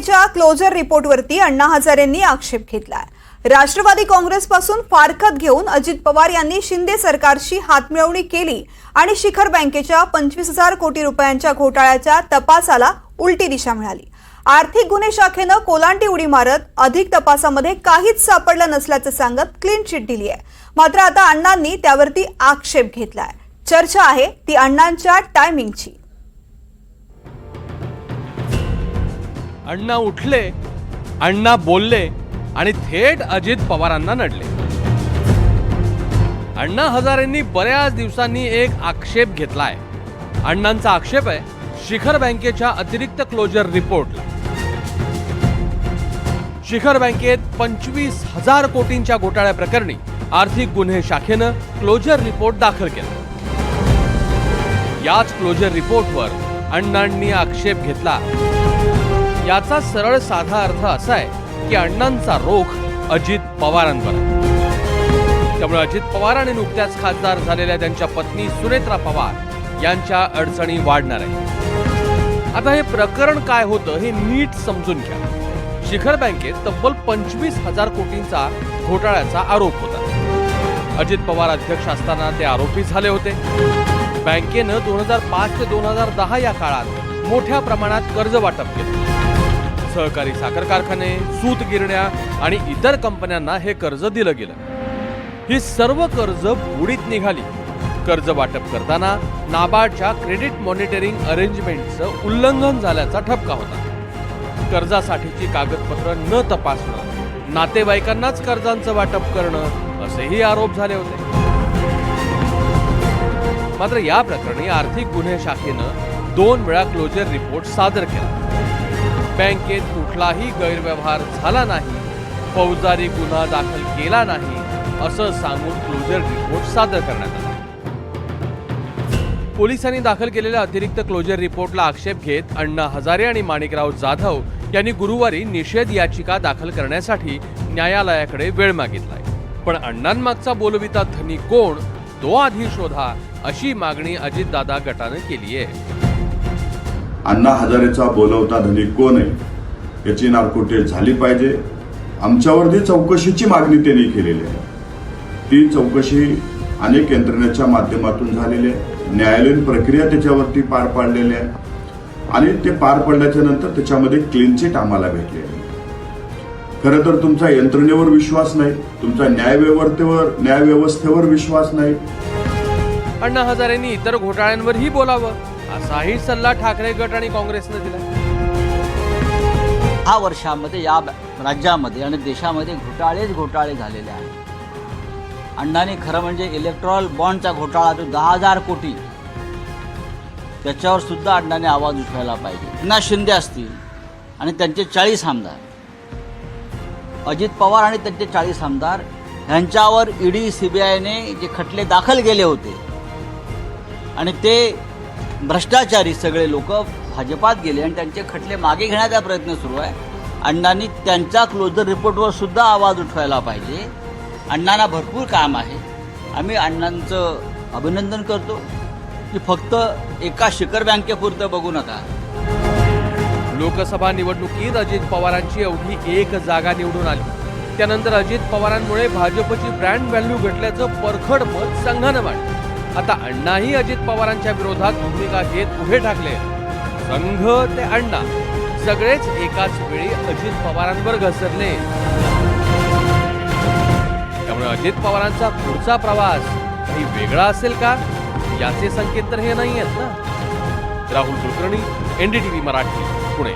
घटनेच्या क्लोजर रिपोर्टवरती अण्णा हजारेंनी आक्षेप घेतलाय. राष्ट्रवादी काँग्रेसपासून फारकत घेऊन अजित पवार यांनी शिंदे सरकारशी हातमिळवणी केली आणि शिखर बँकेच्या पंचवीस हजार कोटी रुपयांच्या घोटाळ्याच्या तपासाला उलटी दिशा मिळाली. आर्थिक गुन्हे शाखेनं कोलांटी उडी मारत अधिक तपासामध्ये काहीच सापडलं नसल्याचं सांगत क्लीन चिट दिली आहे मात्र आता अण्णांनी त्यावरती आक्षेप घेतलाय. चर्चा आहे ती अण्णांच्या टायमिंगची अण्णा उठले अण्णा बोलले आणि थेट अजित पवारांना नडले. अण्णा हजारेंनी बऱ्याच दिवसांनी एक आक्षेप घेतलाय. अण्णांचा आक्षेप आहे शिखर बँकेच्या अतिरिक्त क्लोजर रिपोर्टला. शिखर बँकेत पंचवीस हजार कोटींच्या घोटाळ्याप्रकरणी आर्थिक गुन्हे शाखेनं क्लोजर रिपोर्ट दाखल केला. याच क्लोजर रिपोर्टवर अण्णांनी आक्षेप घेतला. याचा सरळ साधा अर्थ असा आहे की अण्णांचा रोख अजित पवारांवर त्यामुळे अजित पवार आणि नुकत्याच खासदार झालेल्या त्यांच्या पत्नी सुनेत्रा पवार यांच्या अडचणी वाढणार आहे आता हे प्रकरण काय होतं हे नीट समजून घ्या. शिखर बँकेत तब्बल पंचवीस हजार कोटींचा घोटाळ्याचा आरोप होता. अजित पवार अध्यक्ष असताना ते आरोपी झाले होते. बँकेनं दोन हजार पाच ते दोन हजार दहा या काळात मोठ्या प्रमाणात कर्ज वाटप केलं. सहकारी साखर कारखाने सूत गिरण्या आणि इतर कंपन्यांना हे कर्ज दिलं गेलं. ही सर्व कर्ज बुडीत निघाली. कर्ज वाटप करताना नाबार्डच्या क्रेडिट मॉनिटरिंग अरेंजमेंटचं उल्लंघन झाल्याचा ठपका होता. कर्जासाठीची कागदपत्र न तपासणं नातेवाईकांनाच कर्जांचं वाटप करणं असेही आरोप झाले होते. मात्र या प्रकरणी आर्थिक गुन्हे शाखेनं दोन वेळा क्लोजर रिपोर्ट सादर केला. बँकेत कुठलाही गैरव्यवहार झाला नाही फौजदारी गुन्हा दाखल केला नाही असं सांगून क्लोजर रिपोर्ट सादर करण्यात आला. पोलिसांनी दाखल केलेल्या अतिरिक्त क्लोजर रिपोर्टला आक्षेप घेत अण्णा हजारे आणि माणिकराव जाधव यांनी गुरुवारी निषेध याचिका दाखल करण्यासाठी न्यायालयाकडे वेळ मागितलाय. पण अण्णांमागचा बोलविता धनी कोण तो आधी शोधा अशी मागणी अजितदादा गटानं केली आहे अण्णा हजारेचा बोलवता धनी कोण आहे? याची नारकोटे झाली पाहिजे. आमच्यावर जी चौकशीची मागणी त्यांनी केलेली आहे. ती चौकशी अनेक यंत्रणेच्या माध्यमातून झालेली आहे. न्यायालयीन प्रक्रिया त्याच्यावरती पार पाडलेली आहे. आणि ते पार पडल्याच्या नंतर त्याच्यामध्ये क्लीन चिट आम्हाला भेटली आहे. खरं तर तुमचा यंत्रणेवर विश्वास नाही. तुमचा न्यायव्यवस्थेवर न्यायव्यवस्थेवर विश्वास नाही. अण्णा हजारेंनी इतर घोटाळ्यांवरही बोलावं. असाही सल्ला ठाकरे गट आणि काँग्रेसनं दिला. दहा वर्षामध्ये या राज्यामध्ये आणि देशामध्ये घोटाळेच घोटाळे झालेले आहेत. अण्णाने खरं म्हणजे इलेक्ट्रॉल बॉन्डचा घोटाळा जो दहा हजार कोटी. त्याच्यावर सुद्धा अण्णाने आवाज उठवायला पाहिजे. अण्णा शिंदे असतील आणि त्यांचे चाळीस आमदार. अजित पवार आणि त्यांचे चाळीस आमदार ह्यांच्यावर ईडी सीबीआयने जे खटले दाखल केले होते. आणि ते भ्रष्टाचारी सगळे लोक भाजपात गेले आणि त्यांचे खटले मागे घेण्याचा प्रयत्न सुरू आहे. अण्णांनी त्यांचा क्लोजर रिपोर्टवर सुद्धा आवाज उठवायला पाहिजे. अण्णांना भरपूर काम आहे. आम्ही अण्णांचं अभिनंदन करतो की फक्त एका शिखर बँकेपुरतं बघू नका. लोकसभा निवडणुकीत अजित पवारांची एवढी एक जागा निवडून आली. त्यानंतर अजित पवारांमुळे भाजपची ब्रँड व्हॅल्यू घटल्याचं परखड मत संघानं मांडलं. आता अण्णाही अजित पवारांच्या विरोधात भूमिका घेत उभे ठाकले. संघ ते अण्णा. सगळेच एकाच वेळी अजित पवारांवर घसरले. त्यामुळे अजित पवारांचा पुढचा प्रवास काही वेगळा असेल का? याचे संकेत तर हे नाही आहेत ना? राहुल कुलकर्णी एनडीटीव्ही मराठी पुणे.